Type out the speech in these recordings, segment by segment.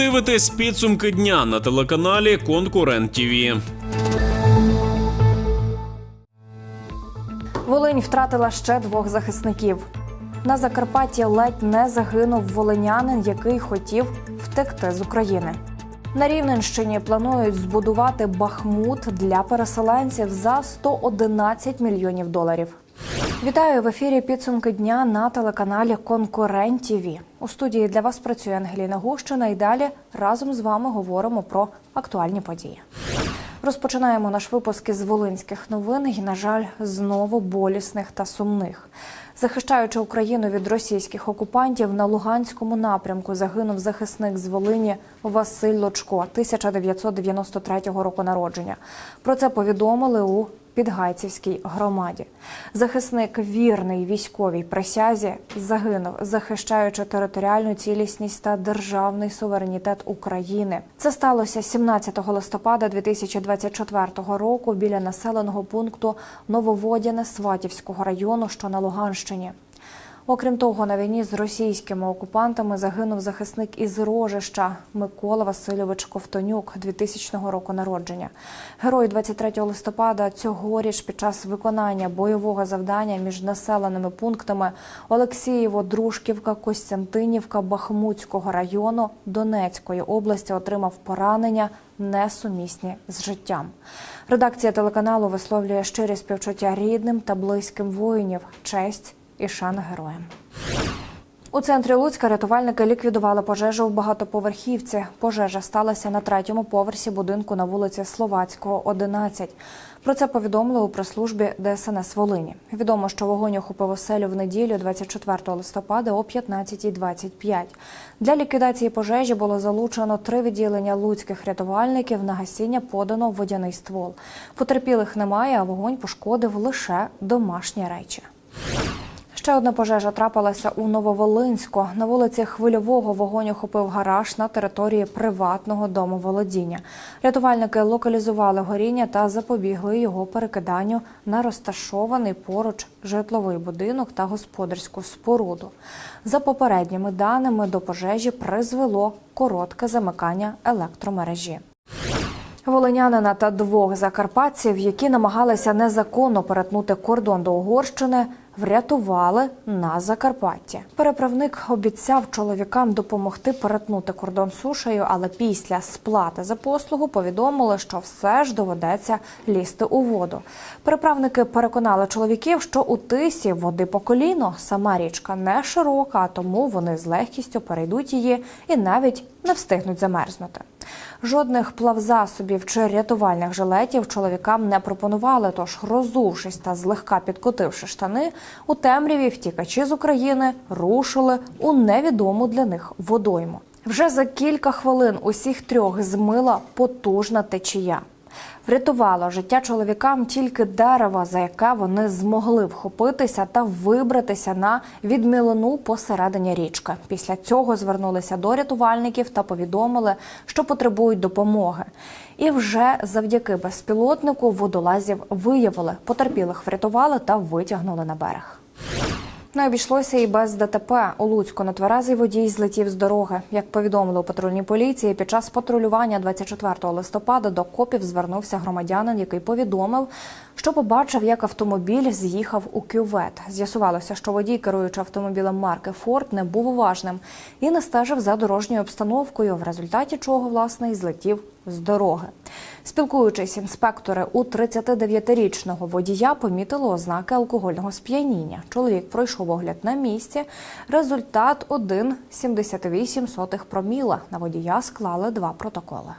дивитесь підсумки дня на телеканалі Конкурент ТІВІ. Волинь втратила ще двох захисників. На Закарпатті ледь не загинув волинянин, який хотів втекти з України. На Рівненщині планують збудувати Бахмут для переселенців за 111 мільйонів доларів. Вітаю в ефірі підсумки дня на телеканалі Конкурент. У студії для вас працює Ангеліна Гущина і далі разом з вами говоримо про актуальні події. Розпочинаємо наш випуск із волинських новин і, на жаль, знову болісних та сумних. Захищаючи Україну від російських окупантів на Луганському напрямку, загинув захисник з Волині Василь Лочко, 1993 року народження. Про це повідомили у Підгайцівській громаді. Захисник вірний військовій присязі загинув, захищаючи територіальну цілісність та державний суверенітет України. Це сталося 17 листопада 2024 року біля населеного пункту Нововодяне Сватівського району, що на Луганщині. Окрім того, на війні з російськими окупантами загинув захисник із Рожища Микола Васильович Ковтонюк 2000 року народження. Герой 23 листопада цьогоріч під час виконання бойового завдання між населеними пунктами Олексієво, Дружківка, Костянтинівка, Бахмутського району Донецької області отримав поранення несумісні з життям. Редакція телеканалу висловлює щирі співчуття рідним та близьким воїнів. Честь і шана героям. У центрі Луцька рятувальники ліквідували пожежу в багатоповерхівці. Пожежа сталася на третьому поверсі будинку на вулиці Словацького, 11. Про це повідомили у прес-службі ДСНС Волині. Відомо, що вогонь охопив оселю в неділю, 24 листопада о 15.25. Для ліквідації пожежі було залучено три відділення луцьких рятувальників. На гасіння подано водяний ствол. Потерпілих немає, а вогонь пошкодив лише домашні речі. Ще одна пожежа трапилася у Нововолинську. На вулиці Хвильового вогонь охопив гараж на території приватного домоволодіння. Рятувальники локалізували горіння та запобігли його перекиданню на розташований поруч житловий будинок та господарську споруду. За попередніми даними до пожежі призвело коротке замикання електромережі. Волинянина та двох закарпатців, які намагалися незаконно перетнути кордон до Угорщини, врятували на Закарпатті. Переправник обіцяв чоловікам допомогти перетнути кордон сушею, але після сплати за послугу повідомили, що все ж доведеться лізти у воду. Переправники переконали чоловіків, що у тисі води по коліно сама річка не широка, тому вони з легкістю перейдуть її і навіть не встигнуть замерзнути. Жодних плавзасобів чи рятувальних жилетів чоловікам не пропонували. Тож, розувшись та злегка підкотивши штани, у темряві втікачі з України рушили у невідому для них водойму. Вже за кілька хвилин усіх трьох змила потужна течія. Врятувало життя чоловікам тільки дерево, за яке вони змогли вхопитися та вибратися на відмілину посередині річки. Після цього звернулися до рятувальників та повідомили, що потребують допомоги. І вже завдяки безпілотнику водолазів виявили, потерпілих врятували та витягнули на берег. Не обійшлося і без ДТП. У Луцьку нетверезий водій злетів з дороги. Як повідомили у патрульній поліції, під час патрулювання 24 листопада до копів звернувся громадянин, який повідомив, що побачив, як автомобіль з'їхав у кювет. З'ясувалося, що водій, керуючи автомобілем марки Форд, не був уважним і не стежив за дорожньою обстановкою, в результаті чого власне і злетів з дороги. Спілкуючись, інспектори у 39-річного водія помітили ознаки алкогольного сп'яніння. Чоловік пройшов огляд на місці. Результат 1,78 проміла. На водія склали два протоколи.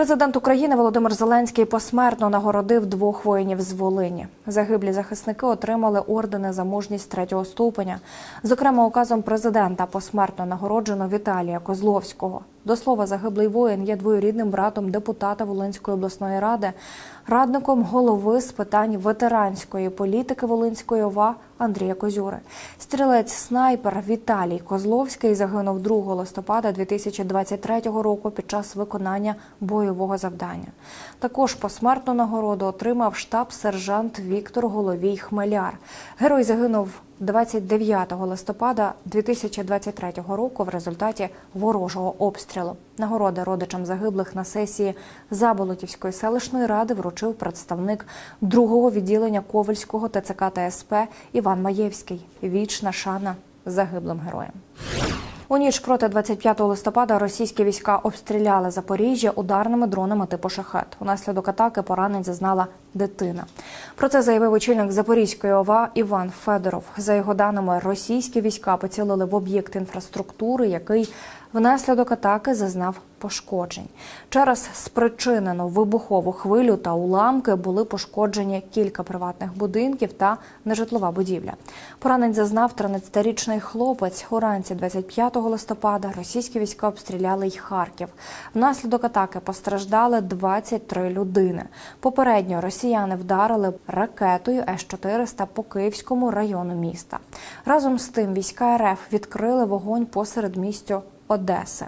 Президент України Володимир Зеленський посмертно нагородив двох воїнів з Волині. Загиблі захисники отримали ордени за мужність третього ступеня. Зокрема, указом президента посмертно нагороджено Віталія Козловського. До слова, загиблий воїн є двоюрідним братом депутата Волинської обласної ради, радником голови з питань ветеранської політики Волинської ОВА Андрія Козюри. Стрілець снайпер Віталій Козловський загинув 2 листопада 2023 року під час виконання бойового завдання. Також посмертну нагороду отримав штаб-сержант Віктор Головій Хмеляр. Герой загинув 29 листопада 2023 року в результаті ворожого обстрілу. Нагороди родичам загиблих на сесії Заболотівської селищної ради вручив представник другого відділення Ковальського ТЦК та СП Іван Маєвський. Вічна шана загиблим героям. У ніч проти 25 листопада російські війська обстріляли Запоріжжя ударними дронами типу шахет. Унаслідок атаки поранень зазнала дитина. Про це заявив очільник Запорізької ОВА Іван Федоров. За його даними, російські війська поцілили в об'єкт інфраструктури, який внаслідок атаки зазнав пошкоджень. Через спричинену вибухову хвилю та уламки були пошкоджені кілька приватних будинків та нежитлова будівля. Поранень зазнав 13-річний хлопець. Уранці 25 листопада російські війська обстріляли й Харків. Внаслідок атаки постраждали 23 людини. Попередньо росіяни вдарили ракетою С-400 по Київському району міста. Разом з тим війська РФ відкрили вогонь посеред містю Одеси.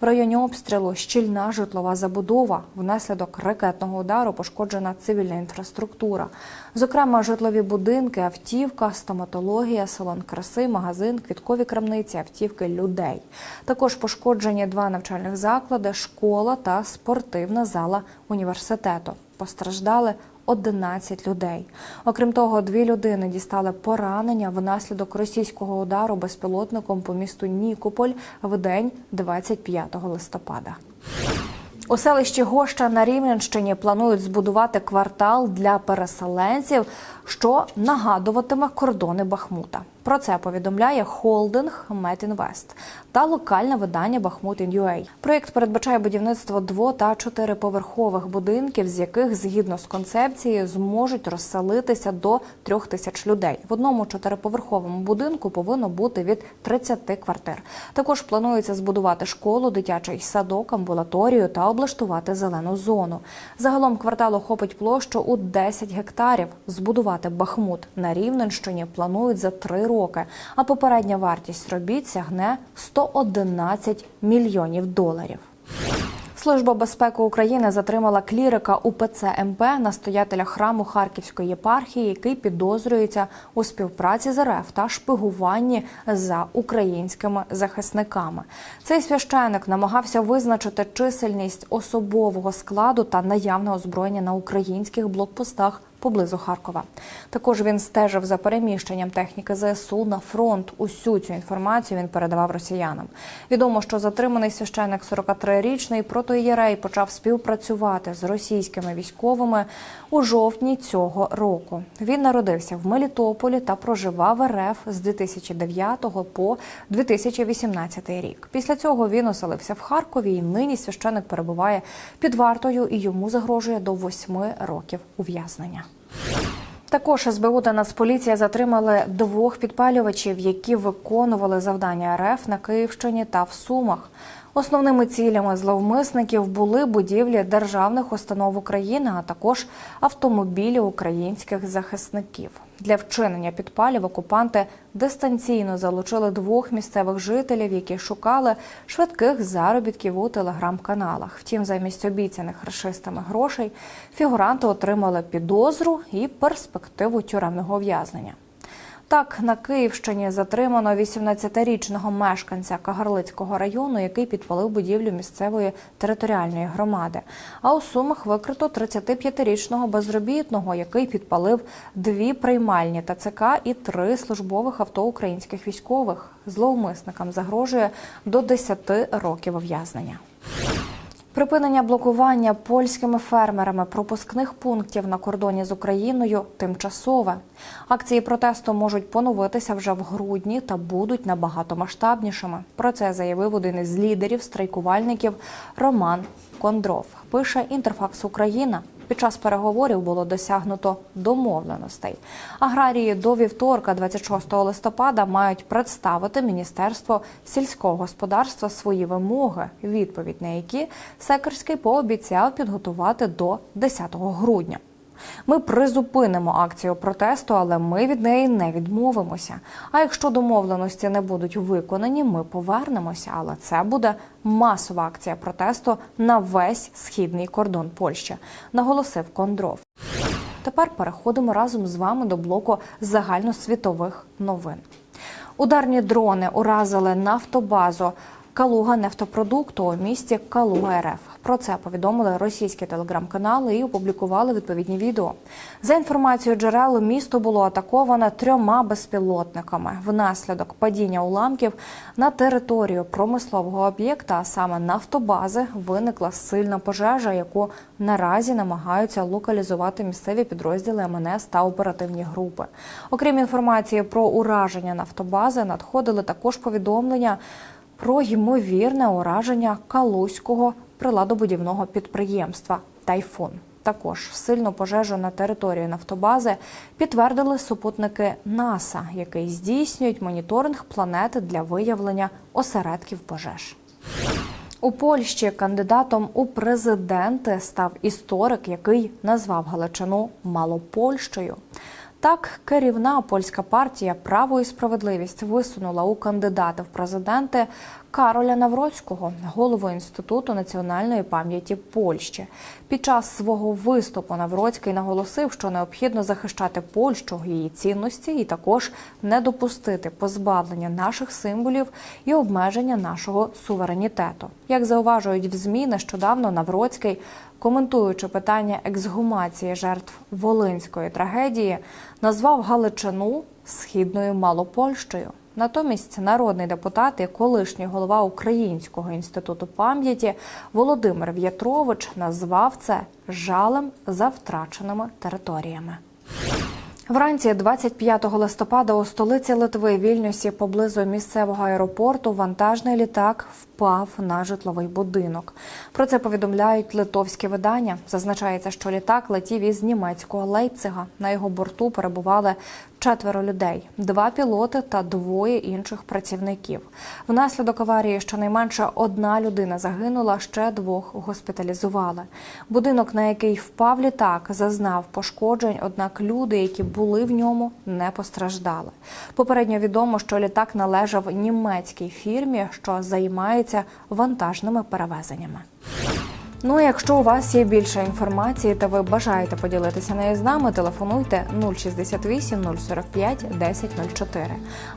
В районі обстрілу щільна житлова забудова. Внаслідок ракетного удару пошкоджена цивільна інфраструктура. Зокрема, житлові будинки, автівка, стоматологія, салон краси, магазин, квіткові крамниці, автівки людей. Також пошкоджені два навчальних заклади, школа та спортивна зала університету. Постраждали 11 людей. Окрім того, дві людини дістали поранення внаслідок російського удару безпілотником по місту Нікополь в день 25 листопада. У селищі Гоща на Рівненщині планують збудувати квартал для переселенців, що нагадуватиме кордони Бахмута. Про це повідомляє холдинг Метінвест та локальне видання Бахмут.Ін'юей. Проєкт передбачає будівництво дво- та чотириповерхових будинків, з яких згідно з концепцією зможуть розселитися до трьох тисяч людей. В одному чотириповерховому будинку повинно бути від 30 квартир. Також планується збудувати школу, дитячий садок, амбулаторію та облаштувати зелену зону. Загалом квартал охопить площу у 10 гектарів. Збудувати Бахмут на Рівненщині планують за три. А попередня вартість робіт сягне 111 мільйонів доларів. Служба безпеки України затримала клірика УПЦ МП, настоятеля храму Харківської єпархії, який підозрюється у співпраці з РФ та шпигуванні за українськими захисниками. Цей священик намагався визначити чисельність особового складу та наявне озброєння на українських блокпостах поблизу Харкова. Також він стежив за переміщенням техніки ЗСУ на фронт. Усю цю інформацію він передавав росіянам. Відомо, що затриманий священник 43-річний протоієрей почав співпрацювати з російськими військовими у жовтні цього року. Він народився в Мелітополі та проживав РФ з 2009 по 2018 рік. Після цього він оселився в Харкові і нині священик перебуває під вартою і йому загрожує до восьми років ув'язнення. Також СБУ та Нацполіція затримали двох підпалювачів, які виконували завдання РФ на Київщині та в Сумах. Основними цілями зловмисників були будівлі державних установ України, а також автомобілі українських захисників. Для вчинення підпалів окупанти дистанційно залучили двох місцевих жителів, які шукали швидких заробітків у телеграм-каналах. Втім, замість обіцяних рашистами грошей фігуранти отримали підозру і перспективу тюремного ув'язнення. Так, на Київщині затримано 18-річного мешканця Кагарлицького району, який підпалив будівлю місцевої територіальної громади. А у Сумах викрито 35-річного безробітного, який підпалив дві приймальні ТЦК і три службових авто українських військових. Зловмисникам загрожує до 10 років ув'язнення. Припинення блокування польськими фермерами пропускних пунктів на кордоні з Україною тимчасове. Акції протесту можуть поновитися вже в грудні та будуть набагато масштабнішими. Про це заявив один із лідерів страйкувальників Роман Кондров. Пише Інтерфакс Україна. Під час переговорів було досягнуто домовленостей. Аграрії до вівторка, 26 листопада, мають представити Міністерство сільського господарства свої вимоги, відповідь на які Секерський пообіцяв підготувати до 10 грудня. Ми призупинимо акцію протесту, але ми від неї не відмовимося. А якщо домовленості не будуть виконані, ми повернемося. Але це буде масова акція протесту на весь східний кордон Польщі, наголосив Кондров. Тепер переходимо разом з вами до блоку загальносвітових новин. Ударні дрони уразили нафтобазу Калуга нефтопродукту у місті Калуга РФ. Про це повідомили російські телеграм-канали і опублікували відповідні відео. За інформацією джерел, місто було атаковане трьома безпілотниками. Внаслідок падіння уламків на територію промислового об'єкта, а саме нафтобази, виникла сильна пожежа, яку наразі намагаються локалізувати місцеві підрозділи МНС та оперативні групи. Окрім інформації про ураження нафтобази, надходили також повідомлення про ймовірне ураження Калузького приладобудівного підприємства Тайфун. Також сильну пожежу на території нафтобази підтвердили супутники НАСА, які здійснюють моніторинг планети для виявлення осередків пожеж. У Польщі кандидатом у президенти став історик, який назвав Галичину Малопольщею. Так, керівна польська партія Право і справедливість висунула у кандидати в президенти Кароля Навроцького, голову інституту національної пам'яті Польщі. Під час свого виступу Навроцький наголосив, що необхідно захищати Польщу, її цінності, і також не допустити позбавлення наших символів і обмеження нашого суверенітету. Як зауважують в змі, нещодавно Навроцький коментуючи питання ексгумації жертв Волинської трагедії, назвав Галичину східною Малопольщею. Натомість народний депутат і колишній голова Українського інституту пам'яті Володимир В'ятрович назвав це жалем за втраченими територіями. Вранці 25 листопада у столиці Литви Вільнюсі поблизу місцевого аеропорту вантажний літак впав на житловий будинок. Про це повідомляють литовські видання. Зазначається, що літак летів із німецького Лейпцига. На його борту перебували четверо людей: два пілоти та двоє інших працівників. Внаслідок аварії щонайменше одна людина загинула, ще двох госпіталізували. Будинок, на який впав літак, зазнав пошкоджень, однак люди, які були в ньому, не постраждали. Попередньо відомо, що літак належав німецькій фірмі, що займається вантажними перевезеннями. Ну, а якщо у вас є більше інформації та ви бажаєте поділитися нею з нами, телефонуйте 068 045 1004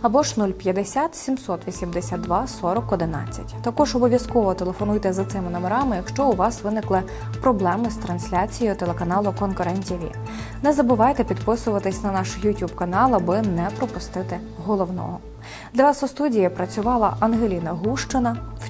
або ж 050 782 40 11. Також обов'язково телефонуйте за цими номерами, якщо у вас виникли проблеми з трансляцією телеканалу Конкурент ТВ. Не забувайте підписуватись на наш YouTube канал, аби не пропустити головного. Для вас у студії працювала Ангеліна Гущина.